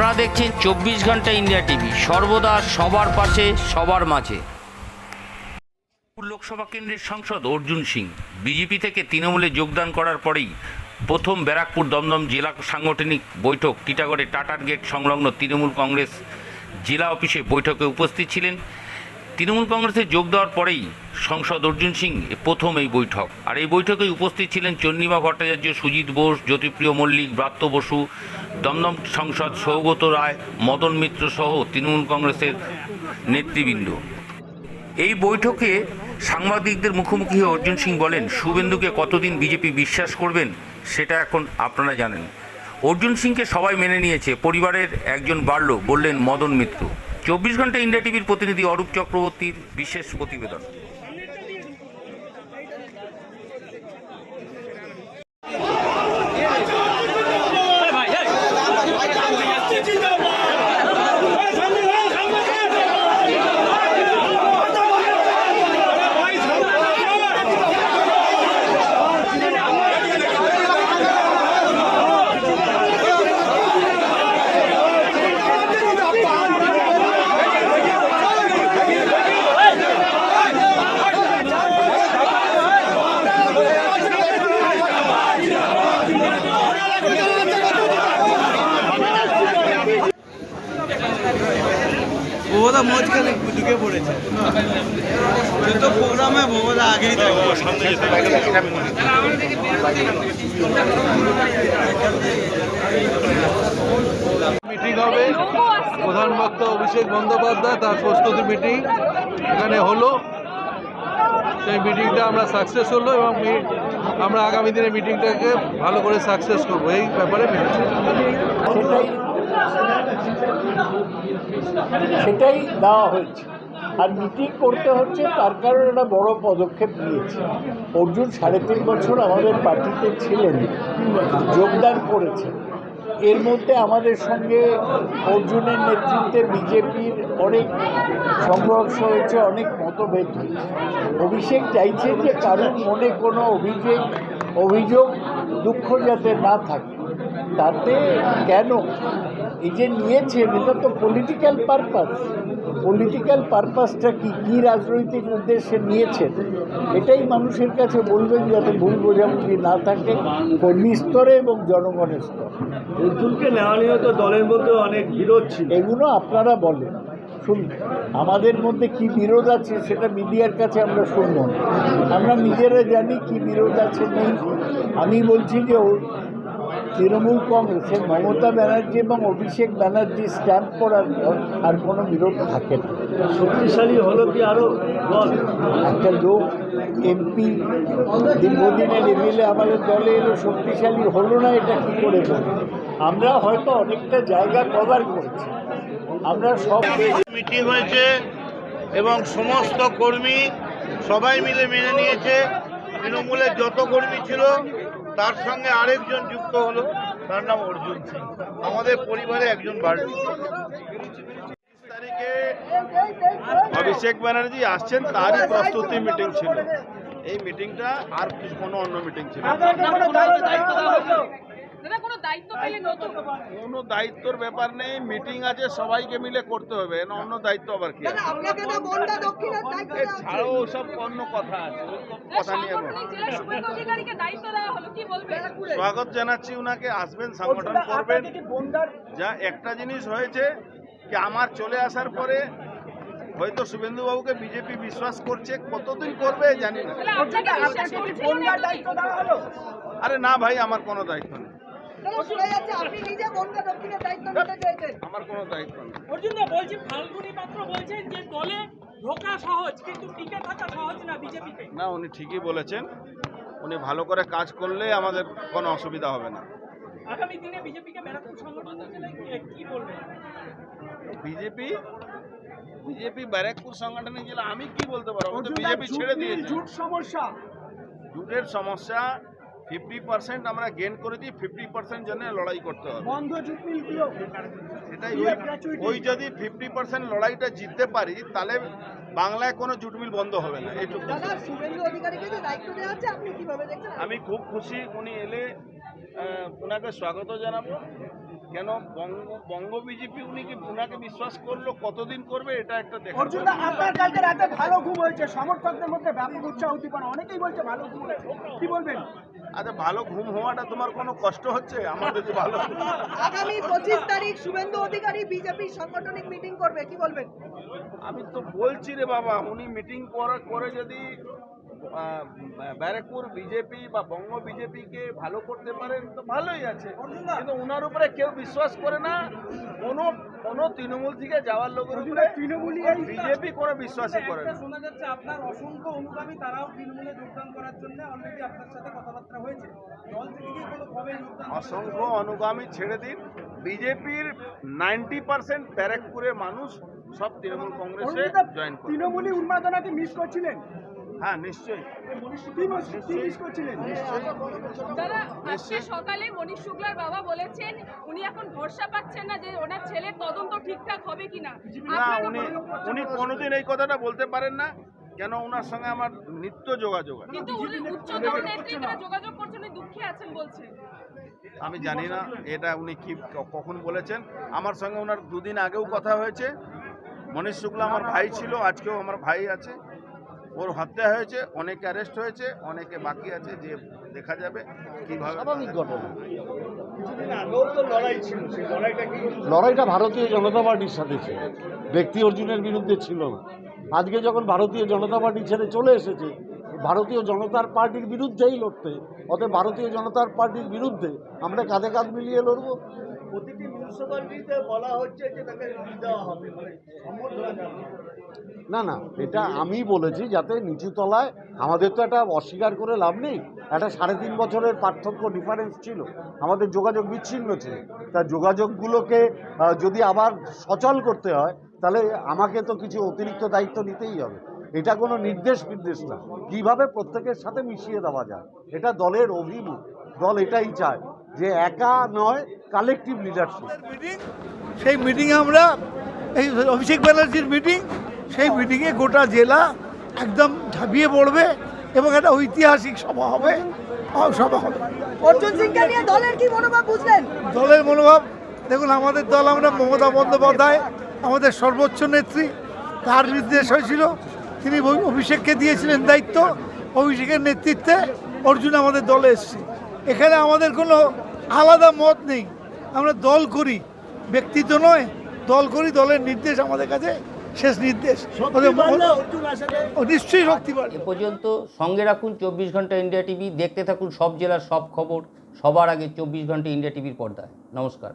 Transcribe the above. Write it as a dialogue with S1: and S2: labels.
S1: আপনারা দেখছেন চব্বিশ ঘণ্টা ইন্ডিয়া টিভি। সর্বদা সবার পাশে, সবার মাঝে। লোকসভা কেন্দ্রের সাংসদ অর্জুন সিং, বিজেপি থেকে তৃণমূলে যোগদান করার পরেই প্রথম ব্যারাকপুর দমদম জেলা সাংগঠনিক বৈঠক, টিটাগড়ে টাটার গেট সংলগ্ন তৃণমূল কংগ্রেস জেলা অফিসে বৈঠকে উপস্থিত ছিলেন। তৃণমূল কংগ্রেসে যোগ দেওয়ার পরেই সংসদ অর্জুন সিং প্রথম এই বৈঠক। আর এই বৈঠকে উপস্থিত ছিলেন চন্দ্রিমা ভট্টাচার্য, সুজিত বোস, জ্যোতিপ্রিয় মল্লিক, ব্রাত্য বসু, দমদম সংসদ সৌগত রায়, মদন মিত্র সহ তৃণমূল কংগ্রেসের নেতৃবৃন্দ। এই বৈঠকে সাংবাদিকদের মুখোমুখি হয়ে অর্জুন সিং বলেন, শুভেন্দুকে কতদিন বিজেপি বিশ্বাস করবেন সেটা এখন আপনারা জানেন। অর্জুন সিংকে সবাই মেনে নিয়েছে, পরিবারের একজন বাড়ল, বললেন মদন মিত্র। চব্বিশ ঘণ্টা ইন্ডিয়া টিভির প্রতিনিধি অরূপ চক্রবর্তীর বিশেষ প্রতিবেদন।
S2: বোবদা মাঝখানে ঢুকে পড়েছে। যত প্রোগ্রামে বোবদা আগেই
S3: মিটিং হবে। প্রধান বক্তা অভিষেক বন্দ্যোপাধ্যায়, তার প্রস্তুতি মিটিং। এখানে হলো। সেই মিটিংটা আমরা সাকসেস হলো এবং আমরা আগামী দিনে মিটিংটাকে ভালো করে সাকসেস করব। এই ব্যাপারে।
S4: সেটাই দেওয়া হয়েছে। আর মিটিং করতে হচ্ছে, তার কারণে একটা বড় পদক্ষেপ নিয়েছে। অর্জুন সাড়ে তিন বছর আমাদের পার্টিতে ছিলেন, যোগদান করেছেন। এর মধ্যে আমাদের সঙ্গে অর্জুনের নেতৃত্বে বিজেপির অনেক সংঘর্ষ হয়েছে, অনেক মতভেদ হয়েছে। অভিষেক চাইছে যে কারোর মনে কোনো অভিযোগ অভিযোগ, দুঃখ যাতে না থাকে। তাতে কেন? এই যে নিয়েছেন এটা তো পলিটিক্যাল পারপাস পলিটিক্যাল পারপাসটা কি? কী রাজনৈতিক উদ্দেশ্যে নিয়েছেন এটাই মানুষের কাছে বলবেন যাতে ভুল বোঝাবুঝি না থাকে কর্মী স্তরে এবং জনগণের স্তরে।
S2: অর্জুনকে নেওয়া নিয়ে তো দলের মধ্যে অনেক বিরোধ ছিল।
S4: এগুলো আপনারা বলেন। শুনুন আমাদের মধ্যে কি বিরোধ আছে সেটা মিডিয়ার কাছে আমরা শুনব আমরা নিজেরা জানি কি বিরোধ আছে নেই। আমি বলছি যে তৃণমূল কংগ্রেসের মমতা ব্যানার্জি এবং অভিষেক ব্যানার্জি স্ট্যাম্প করার পর আর কোনো বিরোধ থাকে না।
S2: শক্তিশালী হলো কি আরও দল?
S4: একটা লোক এমপি দীর্ঘদিনের এমএলএ আমাদের দলে এলো শক্তিশালী হলো না এটা কি করে বলব আমরা হয়তো অনেকটা জায়গা কভার করেছি। আমরা সব
S5: মিটিং হয়েছে এবং সমস্ত কর্মী সবাই মিলে মেনে নিয়েছে। তৃণমূলের যত কর্মী ছিল তার সঙ্গে আরেকজন যুক্ত হলো তার নাম অর্জুন সিং। আমাদের পরিবারে একজন তারিখে অভিষেক ব্যানার্জি আসছেন তারই প্রস্তুতি মিটিং ছিল। এই মিটিংটা আর কোনো অন্য মিটিং ছিল
S6: কোনো
S5: দায়িত্বর ব্যাপার নেই মিটিং আছে সবাইকে মিলে করতে হবে না অন্য দায়িত্ব আবার কি ছাড়াও ওসব অন্য কথা আছে কথা নিয়ে স্বাগত জানাচ্ছি উনাকে আসবেন সংগঠন করবেন। যা একটা জিনিস হয়েছে যে আমার চলে আসার পরে হয়তো শুভেন্দু বাবুকে বিজেপি বিশ্বাস করছে কতদিন করবে জানি না? আরে না ভাই আমার কোনো দায়িত্ব নেই। আমার কোনো দায়িত্ব নেই।
S7: বলছি ফাল্গুনি পাত্র বলছেন যে দলে ঢোকা সহজ কিন্তু টিকে থাকা সহজ না বিজেপিতে
S5: না উনি ঠিকই বলেছেন। উনি ভালো করে কাজ করলে আমাদের কোনো অসুবিধা হবে না।
S7: আগামী দিনে বিজেপিকে ব্যারাকপুর সংগঠন কি বলবেন?
S5: বিজেপি? বিজেপি ব্যারাকপুর সংগঠনে গেলে আমি কি বলতে পারব? বিজেপি ছেড়ে দিয়েছি।
S7: জুট সমস্যা।
S5: জুটের সমস্যা ফিফটি পার্সেন্ট আমরা গেন করেছি ফিফটি পার্সেন্ট জন্য লড়াই করতে হবে।
S7: বন্ধ জুট মিলগুলো
S5: সেটাই ওই- ওই যদি ফিফটি পার্সেন্ট লড়াইটা জিততে পারি তাহলে বাংলায় কোনো জুট মিল বন্ধ হবে না এইটুকু। আমি খুব খুশি উনি এলে ওনাকে স্বাগত জানাব। কেন বঙ্গ বঙ্গ বিজেপি উনি কি উনাকে বিশ্বাস করল কতদিন করবে এটা একটা দেখা
S8: অর্জুনদা আপনার কালকে রাতে ভালো ঘুম হয়েছে। সমর্থকদের মধ্যে ব্যাপক উৎসাহ উদ্দীপনা অনেকেই বলছে ভালো ঘুম হয়েছে। কি বলবেন?
S5: আচ্ছা ভালো ঘুম হওয়াটা তোমার কোনো কষ্ট হচ্ছে? আমার যে ভালো
S6: আগামী পঁচিশ তারিখ শুভেন্দু অধিকারী বিজেপি সাংগঠনিক মিটিং করবে কি বলবেন?
S5: আমি তো বলছি রে বাবা উনি মিটিং করার পরে যদি ব্যারাকপুর বিজেপি বা বঙ্গ বিজেপিকে ভালো করতে পারেন তো ভালোই আছে। কিন্তু ওনার উপরে কেউ বিশ্বাস করে না। কোনো কোনো তৃণমূল থেকে যাওয়ার লোকের উপরে
S8: তৃণমূলই
S5: বিজেপি কোনো বিশ্বাসই করে না।
S9: শোনা যাচ্ছে আপনার অসংখ্য অনুগামী তারাও তৃণমূলে যোগদান করার জন্য অলরেডি আপনার সাথে কথাবার্তা হয়েছে। দল থেকে
S5: অসংখ্য অনুগামী ছেড়ে দিন। বিজেপির নাইনটি পার্সেন্ট ব্যারাকপুরের মানুষ সব তৃণমূল কংগ্রেসে জয়েন করে
S8: তৃণমূলী উন্মাদনাকে মিস করছিলেন।
S5: হ্যাঁ নিশ্চয়ই।
S10: দাদা আজকে সকালে মনীষ শুক্লার বাবা বলেছেন উনি এখন ভরসা পাচ্ছেন না যে ওনার ছেলের তদন্ত ঠিকঠাক হবে কিনা।
S5: না উনি উনি কোনোদিন এই কথাটা বলতে পারেন না কেন ওনার সঙ্গে আমার নিত্য যোগাযোগ আছে।
S10: যোগাযোগ করছেন উনি দুঃখে আছেন বলছে
S5: আমি জানি না এটা উনি কি কখন বলেছেন। আমার সঙ্গে ওনার দুদিন আগেও কথা হয়েছে। মনীষ শুক্লা আমার ভাই ছিল আজকেও আমার ভাই আছে। ওর হত্যা হয়েছে অনেকে অ্যারেস্ট হয়েছে অনেকে বাকি আছে যে দেখা যাবে কীভাবে
S11: স্বাভাবিক ঘটনা।
S5: আগেও তো লড়াই ছিল সেই লড়াইটা
S11: ভারতীয় জনতা পার্টির সাথে ছিল ব্যক্তি অর্জুনের বিরুদ্ধে ছিল না। আজকে যখন ভারতীয় জনতা পার্টি ছেড়ে চলে এসেছে ভারতীয় জনতার পার্টির বিরুদ্ধেই লড়তে অতএব ভারতীয় জনতার পার্টির বিরুদ্ধে আমরা কাঁধে কাঁধ মিলিয়ে লড়বো।
S5: প্রতিটি মানে
S11: না না, এটা আমি বলেছি যাতে নিচু তলায় আমাদের তো একটা অস্বীকার করে লাভ নেই। একটা সাড়ে তিন বছরের পার্থক্য ডিফারেন্স ছিল। আমাদের যোগাযোগ বিচ্ছিন্ন ছিল। তা যোগাযোগগুলোকে যদি আবার সচল করতে হয়, তাহলে আমাকে তো কিছু অতিরিক্ত দায়িত্ব নিতেই হবে। এটা কোনো নির্দেশ নির্দেশ না। কীভাবে প্রত্যেকের সাথে মিশিয়ে দেওয়া যায়? এটা দলের অভিমুখ। দল এটাই চায়। যে একা নয় কালেকটিভ লিডারশিপ
S12: মিটিং সেই মিটিংয়ে আমরা এই অভিষেক ব্যানার্জির মিটিং সেই মিটিংয়ে গোটা জেলা একদম ঝাঁপিয়ে পড়বে এবং একটা ঐতিহাসিক সভা হবে। সভা হবে।
S6: অর্জুন সিংকে নিয়ে দলের কি মনোভাব বুঝলেন?
S12: দলের মনোভাব দেখুন আমাদের দল আমরা মমতা বন্দ্যোপাধ্যায় আমাদের সর্বোচ্চ নেত্রী তার নির্দেশ হয়েছিল। তিনি অভিষেককে দিয়েছিলেন দায়িত্ব অভিষেকের নেতৃত্বে অর্জুন আমাদের দলে এসছে। এখানে আমাদের কোনো আলাদা মত নেই। আমরা দল করি। ব্যক্তিত্ব নয় দল করি দলের নির্দেশ আমাদের কাছে শেষ নির্দেশ। ও নিশ্চয়ই শক্তি
S1: এ পর্যন্ত সঙ্গে রাখুন চব্বিশ ঘণ্টা ইন্ডিয়া টিভি। দেখতে থাকুন সব জেলার সব খবর। সবার আগে চব্বিশ ঘণ্টা ইন্ডিয়া টিভির পর্দায়। নমস্কার।